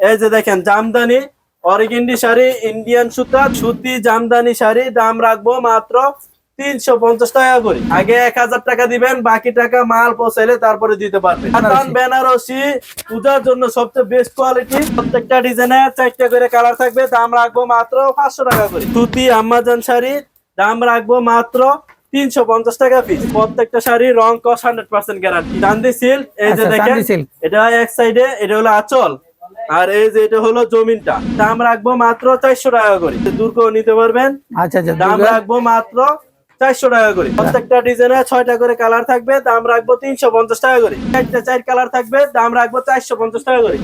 এই যে দেখেন জামদানি অরিগেন্ডি শাড়ি ইন্ডিয়ান সুতা সুতি জামদানি শাড়ি দাম রাখব মাত্র তিনশো পঞ্চাশ টাকা করে। আগে এক হাজার টাকা দিবেন বাকি টাকা মাল পৌঁছাইলে তারপরে দিতে পারবেন। কাতান বেনারসি পূজার জন্য সবচেয়ে বেস্ট কোয়ালিটি প্রত্যেকটা ডিজাইনের চারটা করে কালার থাকবে দাম রাখব মাত্র পাঁচশো টাকা করে। সুতি আম্মাজান শাড়ি দাম রাখব মাত্র তিনশো পঞ্চাশ টাকা পিস প্রত্যেকটা শাড়ি রং কস হান্ড্রেড পার্সেন্ট গ্যারান্টি চান্দি সিল্ক এই যে আচ্ছা, দেখেন এটা এক সাইডে এটা হলো আচল। আর এই যে এটা হলো জমিনটা দাম রাখব মাত্র চারশো টাকা করে। দুর্গ নিতে পারবেন? আচ্ছা আচ্ছা দাম রাখব মাত্র চারশো টাকা করে। প্রত্যেকটা ডিজাইনে ছয়টা করে কালার থাকবে দাম রাখব তিনশো পঞ্চাশ টাকা করে। চারটা চার কালার থাকবে দাম রাখব চারশো পঞ্চাশ টাকা করে।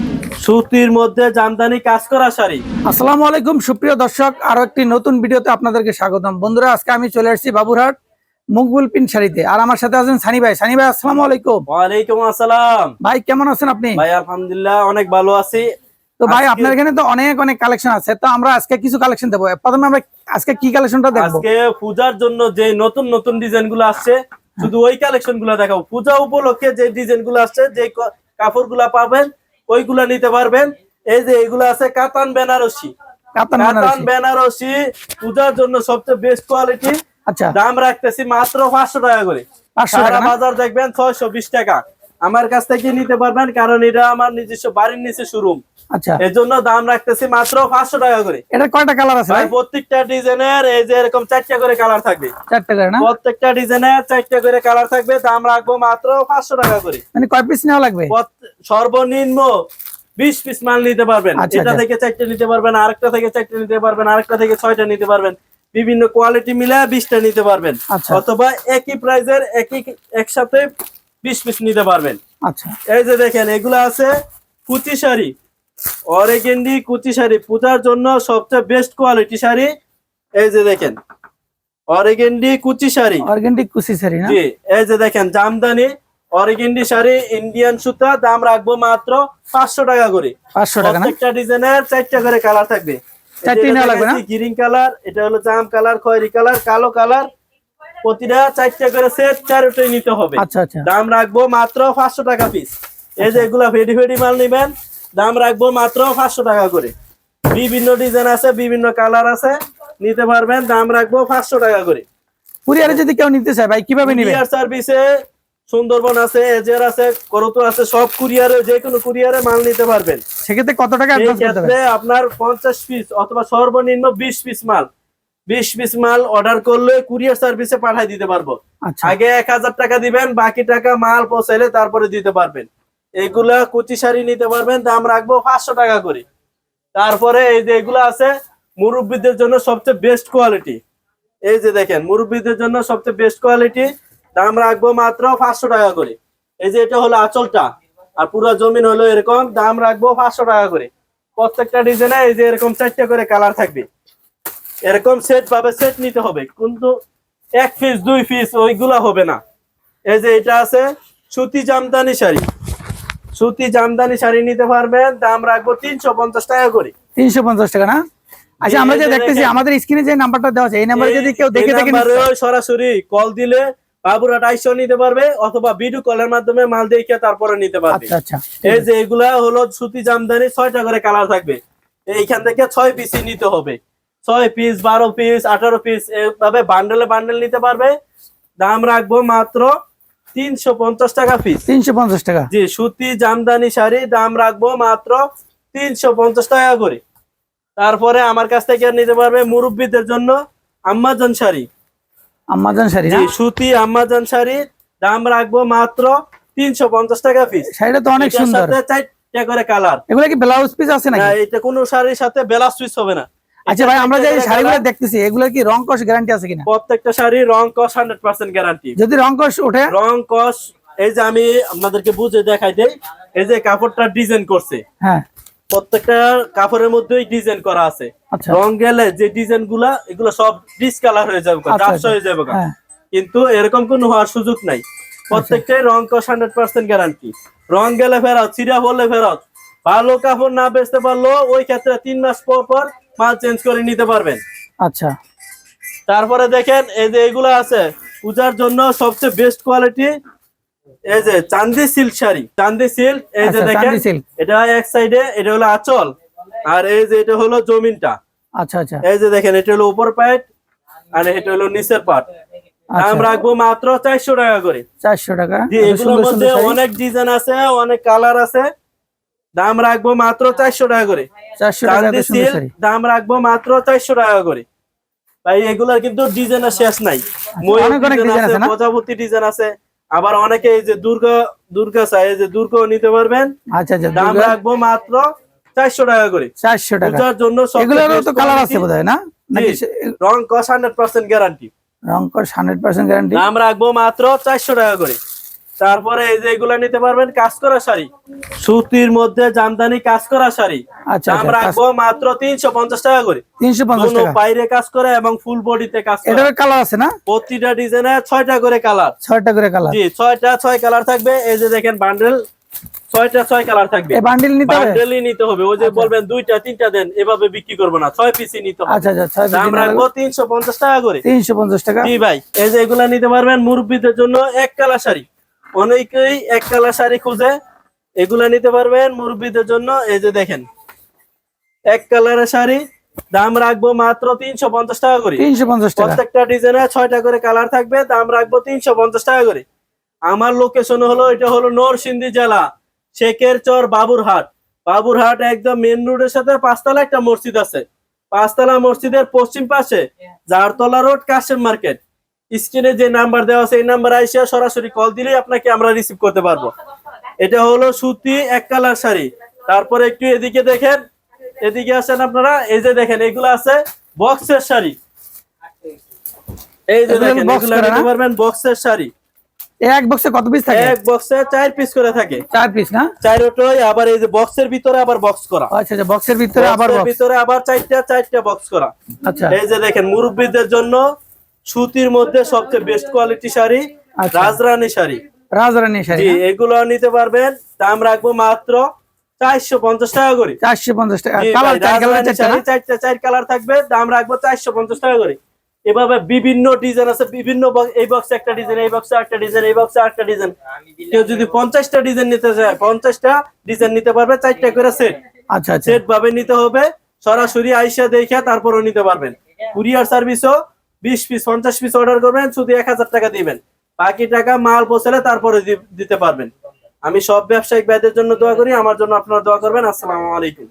সুতির মধ্যে জামদানি কাজ করা শাড়ি। আসসালামু আলাইকুম সুপ্রিয় দর্শক আরও একটি নতুন ভিডিওতে আপনাদেরকে স্বাগতম। বন্ধুরা আজকে আমি চলে আসছি বাবুরহাট। মুকবুল পিন শাড়িতে। আর আমার সাথে আছেন সানি ভাই। সানি ভাই আসসালাম আলাইকুম। ওয়ালাইকুম আসসালাম। ভাই কেমন আছেন আপনি? ভাই আলহামদুলিল্লাহ অনেক ভালো আছি। তো ভাই আপনার এখানে তো অনেক অনেক কালেকশন আছে। তো আমরা আজকে কিছু কালেকশন দেবো। প্রথমে আমরা আজকে কি কালেকশনটা দেখব? আজকে পূজার জন্য যে নতুন নতুন ডিজাইনগুলো আসছে শুধু ওই কালেকশনগুলো দেখাবো। পূজা উপলক্ষে যে ডিজাইনগুলো আসছে যে কাপড়গুলা পাবেন ওইগুলা নিতে পারবেন। এই যে এগুলো আছে কাতান বেনারসি। কাতান। বেনারসি। পূজার জন্য সবচেয়ে বেস্ট কোয়ালিটি আচ্ছা। দাম রাখতেছি মাত্র পাঁচশো টাকা করে। 500 টাকা? সারা বাজার দেখবেন ছয়শো বিশ টাকা। আমার কাছ থেকে নিতে পারবেন কারণ এটা আমার নিজস্ব বাড়ির নিচে শোরুম আচ্ছা। এর জন্য দাম রাখতেছি মাত্র পাঁচশো টাকা করে। এটা কয়টা কালার আছে ভাই ভাই? প্রত্যেকটা ডিজাইনের এই যে এরকম চারটা করে কালার থাকবে। চারটে করে না? প্রত্যেকটা ডিজাইনের চারটা করে কালার থাকবে দাম রাখব মাত্র পাঁচশো টাকা করে। মানে কয় পিস নেওয়া লাগবে? সর্বনিম্ন বিশ পিস মাল নিতে পারবেন। আচ্ছা, এটা আচ্ছা। থেকে চারটে নিতে পারবেন আরেকটা থেকে চারটে নিতে পারবেন আরেকটা থেকে ছয়টা নিতে পারবেন। বিভিন্ন কোয়ালিটি মিলে বিশটা নিতে পারবেন। আচ্ছা। অথবা একই প্রাইজের একই একসাথে বিশ পিস নিতে পারবেন। আচ্ছা। এই যে দেখেন এগুলো আছে কুচি শাড়ি। অরেগেন্ডি কুচি শাড়ি। পূজার জন্য সবচেয়ে বেস্ট কোয়ালিটি শাড়ি এই যে দেখেন অরেগেন্ডি কুচি শাড়ি। অর্গেন্টিক কুচি শাড়ি না? জি এই যে দেখেন জামদানি অরিগেন্ডি শাড়ি ইন্ডিয়ান সুতা দাম রাখব মাত্র পাঁচশো টাকা করে। পাঁচশো টাকা না? প্রত্যেকটা ডিজাইনের চারটা করে কালার থাকবে। চারটি নেওয়া লাগবে না? গ্রিন কালার এটা হলো জাম কালার খয়েরি কালার কালো কালার। প্রতিটা চারটা করে সেট চারটাই নিতে হবে। আচ্ছা আচ্ছা। দাম রাখব মাত্র পাঁচশো টাকা পিস এই যে এগুলা ফেডি ফেডি মাল নিবেন দাম রাখব মাত্র পাঁচশো টাকা করে। বিভিন্ন ডিজাইন আছে বিভিন্ন কালার আছে নিতে পারবেন দাম রাখব পাঁচশো টাকা করে। কুরিয়ারে যদি কেউ নিতে চায় ভাই কীভাবে নিবে? কুরিয়ার সার্ভিসে সুন্দরবন আছে এজের আছে করতো আছে সব কুরিয়ারে যে কোনো কুরিয়ারে মাল নিতে পারবেন। সেক্ষেত্রে কত টাকা অ্যাডভান্স করতে হবে আপনার পঞ্চাশ পিস অথবা সর্বনিম্ন বিশ পিস মাল। বিশ পিস মাল অর্ডার করলে কুরিয়ার সার্ভিসে পাঠাই দিতে পারব। আচ্ছা। আগে এক হাজার টাকা দিবেন বাকি টাকা মাল পৌঁছাইলে তারপরে দিতে পারবেন। এইগুলা কুচি শাড়ি নিতে পারবেন দাম রাখব পাঁচশো টাকা করে। তারপরে এই যে এগুলো আছে মুরব্বীদের জন্য সবচেয়ে বেস্ট কোয়ালিটি এই যে দেখেন মুরব্বীদের জন্য সবচেয়ে বেস্ট কোয়ালিটি দাম রাখব মাত্র পাঁচশো টাকা করে। এই যে এটা হলো আঁচলটা। আর পুরো জমিন হলো এরকম দাম রাখব পাঁচশো টাকা করে। প্রত্যেকটা ডিজাইনে এই যে এরকম চারটে করে কালার থাকবে। এরকম সেট পাবে সেট নিতে হবে কিন্তু এক পিস দুই পিস ওইগুলা হবে না। এই যে এটা আছে সুতি জামদানি শাড়ি। সুতি জামদানি শাড়ি নিতে পারবেন দাম রাখব তিনশো পঞ্চাশ টাকা করে। তিনশো পঞ্চাশ টাকা না? আচ্ছা আমরা যে দেখতেছি আমাদের স্ক্রিনে যে নাম্বারটা দেওয়া আছে এই নাম্বারে যদি কেউ দেখে দেখে সরাসরি কল দিলে বাবুরাট আইসো নিতে পারবে অথবা ভিডিও কলের মাধ্যমে মাল দেখে তারপরে নিতে পারবে। আচ্ছা আচ্ছা এই যে এগুলা হলো সুতি জামদানি ছয়টা করে কালার থাকবে। এইখান থেকে ছয় পিসই নিতে হবে। ছয় পিস বারো পিস আঠারো পিস এভাবে বান্ডেলে বান্ডেল নিতে পারবে। দাম রাখব মাত্র তিনশো পঞ্চাশ টাকা পিস তিনশো পঞ্চাশ টাকা? জি সুতি জামদানি শাড়ি দাম রাখব মাত্র তিনশো পঞ্চাশ টাকা করে। তারপরে আমার কাছ থেকে নিতে পারবে মুরব্বীদের জন্য আম্মাজন শাড়ি। আমাজন শাড়ি না? সুতি আম্মাজন শাড়ি দাম রাখব মাত্র তিনশো পঞ্চাশ টাকা পিস শাড়িটা তো অনেক সুন্দর। চারটা করে কালার এগুলো কি ব্লাউজ পিস আছে নাকি? এটা কোনো শাড়ির সাথে হবে না। আচ্ছা ভাই আমরা যে শাড়িগুলো দেখতেছি এগুলো কি রং গ্যারান্টি আছে কিনা? প্রত্যেকটা শাড়ি রং গ্যারান্টি যদি রং কস ওঠে? রং কস এই যে আমি আপনাদেরকে বুঝে দেখাই দেই এই যে কাপড়টা ডিজাইন করছে। হ্যাঁ। প্রত্যেকটা কাপড়ের মধ্যেই ডিজাইন করা আছে। আচ্ছা। রং গেলে যে ডিজাইনগুলা এগুলো সব ডিসকালার হয়ে যাবে আচ্ছা, আচ্ছা। হয়ে যাবে হ্যাঁ। কিন্তু এরকম কোনো হওয়ার সুযোগ নাই। প্রত্যেকটাই রং কস হান্ড্রেড পার্সেন্ট গ্যারান্টি রং গেলে ফেরত চিরা বললে ফেরত। ভালো কাপড় না বেচতে পারল ওই ক্ষেত্রে তিন মাস পর পর মাল চেঞ্জ করে নিতে পারবেন। আচ্ছা। তারপরে দেখেন এই যে এগুলো আছে পূজার জন্য সবচেয়ে বেস্ট কোয়ালিটি এই যে চান্দি সিল্ক শাড়ি। চান্দি সিল্ক এই যে আচ্ছা, দেখেন এটা এক সাইডে এটা হলো আঁচল। আর এই যে এটা হলো জমিনটা। আচ্ছা আচ্ছা। এই যে দেখেন এটা হলো উপর পাইট আর এটা হলো নিচের পাট। দাম রাখব মাত্র চারশো টাকা করে। চারশো টাকা। এগুলোর মধ্যে অনেক ডিজাইন আছে অনেক কালার আছে। দাম রাখব মাত্র চারশো টাকা করে। চারশো টাকা দাম রাখব মাত্র চারশো টাকা করে। ভাই এগুলার কিন্তু ডিজাইনের শেষ নাই। ময়ূর ডিজাইন আছে প্রজাপতি ডিজাইন আছে। আবার অনেকে এই যে দুর্গা দুর্গা চাই এই যে দুর্গাও নিতে পারবেন। আচ্ছা আচ্ছা দাম রাখব মাত্র চারশো টাকা করে। চারশো টাকা। জন্য তো কালার আছে বোধ হয় না রং কস হান্ড্রেড পার্সেন্ট গ্যারান্টি রং কস হান্ড্রেড পার্সেন্ট গ্যারান্টি দাম রাখব মাত্র চারশো টাকা করে। তারপরে এই যে এগুলা নিতে পারবেন কাজ করা শাড়ি। সুতির মধ্যে জামদানি কাজ করা শাড়ি। আচ্ছা দাম রাখব মাত্র তিনশো পঞ্চাশ টাকা করে। তিনশো পঞ্চাশ বাইরে কাজ করে এবং ফুল বডিতে কাজ করে। কালার আছে না? প্রতিটা ডিজাইনে ছয়টা করে কালার। ছয়টা করে কালার। জি ছয়টা ছয় কালার থাকবে। এই যে দেখেন বান্ডেল ছয়টা ছয় কালার থাকবে। এই বান্ডিল নিতে হবে? বান্ডেলই নিতে হবে। ওই যে বলবেন দুইটা তিনটা দেন এভাবে বিক্রি করব না। ছয় পিসই নিতে হবে। আচ্ছা আচ্ছা ছয় দাম রাখব তিনশো পঞ্চাশ টাকা করে। তিনশো পঞ্চাশ টাকা। জি ভাই এই যে এগুলা নিতে পারবেন মুরব্বীদের জন্য এক কালার শাড়ি। অনেকেই এক কালার শাড়ি খুঁজে এগুলা নিতে পারবেন মুরব্বীদের জন্য। এই যে দেখেন এক কালারের শাড়ি দাম রাখব মাত্র তিনশো পঞ্চাশ টাকা করে। তিনশো পঞ্চাশ টাকা। প্রত্যেকটা ডিজাইনে ছয়টা করে কালার থাকবে দাম রাখব তিনশো পঞ্চাশ টাকা করে। আমার লোকেশন হলো এটা হলো নরসিংদী জেলা শেখের চর বাবুরহাট। বাবুরহাট একদম মেন রোডের সাথে পাঁচতলা একটা মসজিদ আছে। পাঁচতলা মসজিদের পশ্চিম পাশে জারতলা রোড কাশেম মার্কেট স্ক্রিনে যে নাম্বার দেওয়া আছে এই নাম্বার আইসা সরাসরি কল দিলেই আপনাকে আমরা রিসিভ করতে পারব। এটা হলো সুতি এক কালার শাড়ি। তারপরে একটু এদিকে দেখেন এদিকে আসেন আপনারা এই যে দেখেন এগুলো আছে বক্সের শাড়ি। এই যে দেখেন box এগুলো নিতে পারবেন বক্সের শাড়ি। এক বক্সে কত পিস থাকে? এক বক্সে চার পিস করে থাকে। চার পিস না? চারোটাই আবার এই যে বক্সের ভিতরে আবার বক্স করা। আচ্ছা আচ্ছা বক্সের ভিতরে আবার বক্স ভিতরে আবার চারটা চারটা বক্স করা। আচ্ছা। এই যে দেখেন মুরব্বীদের জন্য সুতির মধ্যে সবচেয়ে বেস্ট কোয়ালিটি শাড়ি আচ্ছা। রাজরানী শাড়ি। রাজরানী শাড়ি এগুলো নিতে পারবেন। দাম রাখব মাত্র চারশো পঞ্চাশ টাকা করে। চারশো পঞ্চাশ টাকা। চারটা চার কালার থাকবে। দাম রাখব চারশো পঞ্চাশ টাকা করে। এভাবে বিভিন্ন ডিজাইন আছে বিভিন্ন এই বক্সে একটা ডিজাইন এই বক্সে একটা ডিজাইন এই বক্সে একটা ডিজাইন কেউ যদি পঞ্চাশটা ডিজাইন নিতে চায় পঞ্চাশটা ডিজাইন নিতে পারবে চারটা করে সেট আচ্ছা আচ্ছা। সেট ভাবে নিতে হবে। সরাসরি আইসা দেখে তারপরও নিতে পারবেন। কুরিয়ার সার্ভিসও বিশ পিস পঞ্চাশ পিস অর্ডার করবেন, শুধু এক হাজার টাকা দিবেন। বাকি টাকা মাল পৌঁছালে তারপরে দিতে পারবেন। আমি সব ব্যবসায়িক ভাইদের জন্য দোয়া করি, আমার জন্য আপনারা দোয়া করবেন। আসসালামু আলাইকুম।